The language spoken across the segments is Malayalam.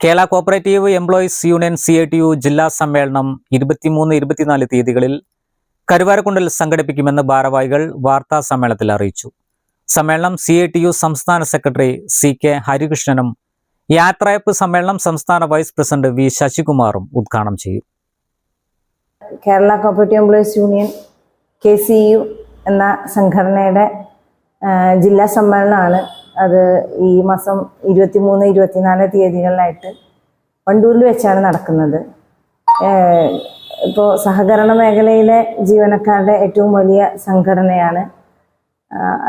Kerala cooperative employees union C I T U ജില്ലാ സമ്മേളനം ഇരുപത്തിമൂന്ന് ഇരുപത്തിനാല് തീയതികളിൽ കരുവാരക്കുണ്ടിൽ സംഘടിപ്പിക്കുമെന്ന് ഭാരവാഹികൾ വാർത്താ സമ്മേളനത്തിൽ അറിയിച്ചു. സമ്മേളനം സി ഐ ടി യു സംസ്ഥാന സെക്രട്ടറി സി കെ ഹരികൃഷ്ണനും യാത്രയപ്പ് സമ്മേളനം സംസ്ഥാന വൈസ് പ്രസിഡന്റ് വി ശശികുമാറും ഉദ്ഘാടനം ചെയ്യും. Kerala cooperative employees union K C U എന്ന സംഘടനയുടെ ജില്ലാ സമ്മേളനമാണ് അത് ഈ മാസം ഇരുപത്തി മൂന്ന് ഇരുപത്തിനാല് തീയതികളിലായിട്ട് വണ്ടൂരിൽ വെച്ചാണ് നടക്കുന്നത്. ഇപ്പോൾ സഹകരണ മേഖലയിലെ ജീവനക്കാരുടെ ഏറ്റവും വലിയ സംഘടനയാണ്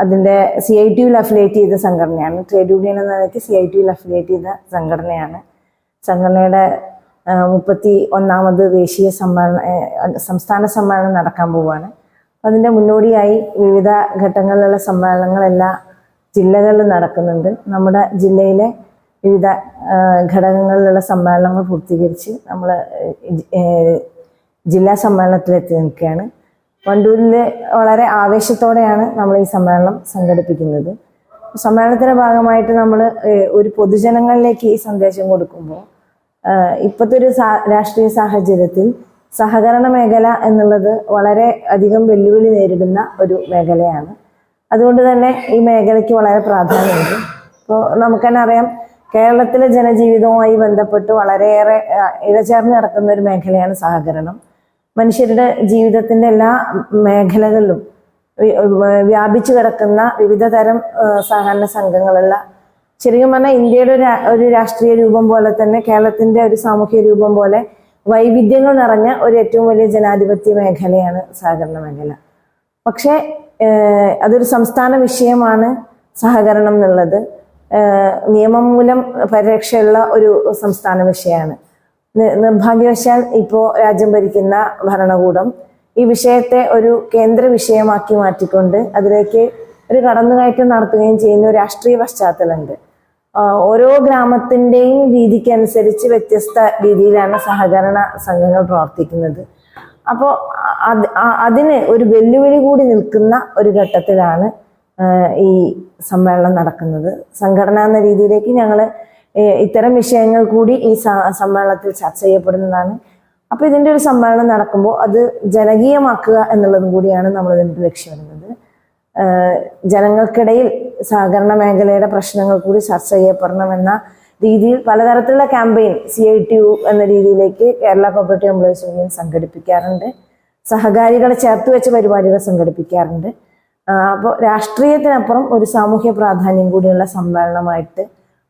അതിന്റെ സി ഐ ടിയിൽ അഫിലിയേറ്റ് ചെയ്ത സംഘടനയാണ്. ട്രേഡ് യൂണിയൻ എന്ന നിലയ്ക്ക് സി ഐ ടിയിൽ അഫിലിയേറ്റ് ചെയ്ത സംഘടനയാണ്. സംഘടനയുടെ മുപ്പത്തി ഒന്നാമത് ദേശീയ സമ്മേളന സംസ്ഥാന സമ്മേളനം നടക്കാൻ പോവുകയാണ്. അതിന്റെ മുന്നോടിയായി വിവിധ ഘട്ടങ്ങളിലുള്ള സമ്മേളനങ്ങളെല്ലാം ജില്ലകളിൽ നടക്കുന്നുണ്ട്. നമ്മുടെ ജില്ലയിലെ വിവിധ ഘടകങ്ങളിലുള്ള സമ്മേളനങ്ങൾ പൂർത്തീകരിച്ച് നമ്മൾ ജില്ലാ സമ്മേളനത്തിലെത്തി നിൽക്കുകയാണ്. വണ്ടൂരിൽ വളരെ ആവേശത്തോടെയാണ് നമ്മൾ ഈ സമ്മേളനം സംഘടിപ്പിക്കുന്നത്. സമ്മേളനത്തിന്റെ ഭാഗമായിട്ട് നമ്മൾ ഒരു പൊതുജനങ്ങളിലേക്ക് ഈ സന്ദേശം കൊടുക്കുമ്പോൾ ഇപ്പോഴത്തെ ഒരു രാഷ്ട്രീയ സാഹചര്യത്തിൽ സഹകരണ മേഖല എന്നുള്ളത് വളരെ അധികം വെല്ലുവിളി നേരിടുന്ന ഒരു മേഖലയാണ്. അതുകൊണ്ട് തന്നെ ഈ മേഖലയ്ക്ക് വളരെ പ്രാധാന്യമുണ്ട്. ഇപ്പോൾ നമുക്ക് തന്നെ അറിയാം കേരളത്തിലെ ജനജീവിതവുമായി ബന്ധപ്പെട്ട് വളരെയേറെ ഇഴചേർന്ന് നടക്കുന്ന ഒരു മേഖലയാണ് സഹകരണം. മനുഷ്യരുടെ ജീവിതത്തിന്റെ എല്ലാ മേഖലകളിലും വ്യാപിച്ചു കിടക്കുന്ന വിവിധ തരം സഹകരണ സംഘങ്ങളുള്ള ശരിക്കും പറഞ്ഞാൽ ഇന്ത്യയുടെ ഒരു ഒരു രാഷ്ട്രീയ രൂപം പോലെ തന്നെ കേരളത്തിന്റെ ഒരു സാമൂഹ്യ രൂപം പോലെ വൈവിധ്യങ്ങൾ നിറഞ്ഞ ഒരു ഏറ്റവും വലിയ ജനാധിപത്യ മേഖലയാണ് സഹകരണ മേഖല. പക്ഷേ അതൊരു സംസ്ഥാന വിഷയമാണ് സഹകരണം എന്നുള്ളത്. നിയമം മൂലം പരിരക്ഷയുള്ള ഒരു സംസ്ഥാന വിഷയമാണ്. നിർഭാഗ്യവശാൽ ഇപ്പോൾ രാജ്യം ഭരിക്കുന്ന ഭരണകൂടം ഈ വിഷയത്തെ ഒരു കേന്ദ്ര വിഷയമാക്കി മാറ്റിക്കൊണ്ട് അതിലേക്ക് ഒരു കടന്നുകയറ്റം നടത്തുകയും ചെയ്യുന്ന രാഷ്ട്രീയ പശ്ചാത്തലമുണ്ട്. ഓരോ ഗ്രാമത്തിന്റെയും രീതിക്കനുസരിച്ച് വ്യത്യസ്ത രീതിയിലാണ് സഹകരണ സംഘങ്ങൾ പ്രവർത്തിക്കുന്നത്. അപ്പോൾ അത് അതിന് ഒരു വെല്ലുവിളി കൂടി നിൽക്കുന്ന ഒരു ഘട്ടത്തിലാണ് ഈ സമ്മേളനം നടക്കുന്നത്. സംഘടന എന്ന രീതിയിലേക്ക് ഞങ്ങൾ ഇത്തരം വിഷയങ്ങൾ കൂടി ഈ സമ്മേളനത്തിൽ ചർച്ച ചെയ്യപ്പെടുന്നതാണ്. അപ്പോൾ ഇതിന്റെ ഒരു സമ്മേളനം നടക്കുമ്പോൾ അത് ജനകീയമാക്കുക എന്നുള്ളതും കൂടിയാണ് നമ്മൾ ഇതിന്റെ ലക്ഷ്യമിടുന്നത് ജനങ്ങൾക്കിടയിൽ സഹകരണ മേഖലയുടെ പ്രശ്നങ്ങൾ കൂടി ചർച്ച ചെയ്യപ്പെടണമെന്ന രീതിയിൽ പലതരത്തിലുള്ള campaign C I T U എന്ന രീതിയിലേക്ക് കേരള കോപ്പറേറ്റീവ് എംപ്ലോയീസ് യൂണിയൻ സംഘടിപ്പിക്കാറുണ്ട്. സഹകാരികളെ ചേർത്ത് വെച്ച പരിപാടികൾ സംഘടിപ്പിക്കാറുണ്ട്. അപ്പോൾ രാഷ്ട്രീയത്തിനപ്പുറം ഒരു സാമൂഹ്യ പ്രാധാന്യം കൂടിയുള്ള സമ്മേളനമായിട്ട്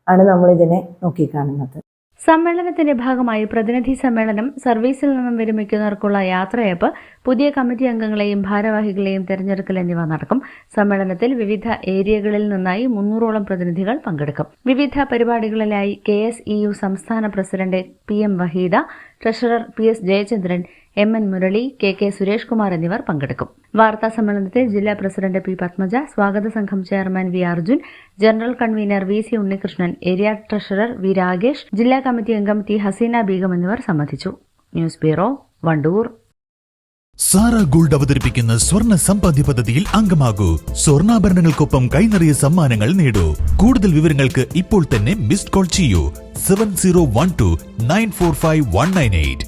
ആണ് നമ്മളിതിനെ നോക്കിക്കാണുന്നത്. സമ്മേളനത്തിന്റെ ഭാഗമായി പ്രതിനിധി സമ്മേളനം സർവീസിൽ നിന്നും വിരമിക്കുന്നവർക്കുള്ള യാത്രയപ്പ് പുതിയ കമ്മിറ്റി അംഗങ്ങളെയും ഭാരവാഹികളെയും തെരഞ്ഞെടുക്കൽ എന്നിവ നടക്കും. സമ്മേളനത്തിൽ വിവിധ ഏരിയകളിൽ നിന്നായി മുന്നൂറോളം പ്രതിനിധികൾ പങ്കെടുക്കും. വിവിധ പരിപാടികളിലായി കെ എസ് ഇ യു സംസ്ഥാന president P M Waheeda treasurer P S Jayachandran M N Murali K K Suresh Kumar എന്നിവർ പങ്കെടുക്കും. വാർത്താ സമ്മേളനത്തിൽ ജില്ലാ പ്രസിഡന്റ് പി പത്മജ സ്വാഗത സംഘം chairman V Arjun general convener V C Unnikrishnan area treasurer V Ragesh ജില്ലാ കമ്മിറ്റി അംഗം ടി ഹസീന ബീഗം എന്നിവർ സംബന്ധിച്ചു. News bureau Wandoor. Sara gold അവതരിപ്പിക്കുന്ന സ്വർണ സമ്പാദ്യ പദ്ധതിയിൽ അംഗമാകൂ. സ്വർണാഭരണങ്ങൾക്കൊപ്പം കൈനിറിയ സമ്മാനങ്ങൾ നേടൂ. കൂടുതൽ വിവരങ്ങൾക്ക് ഇപ്പോൾ തന്നെ മിസ്ഡ് കോൾ ചെയ്യൂ. Seven zero one two nine four five one nine eight.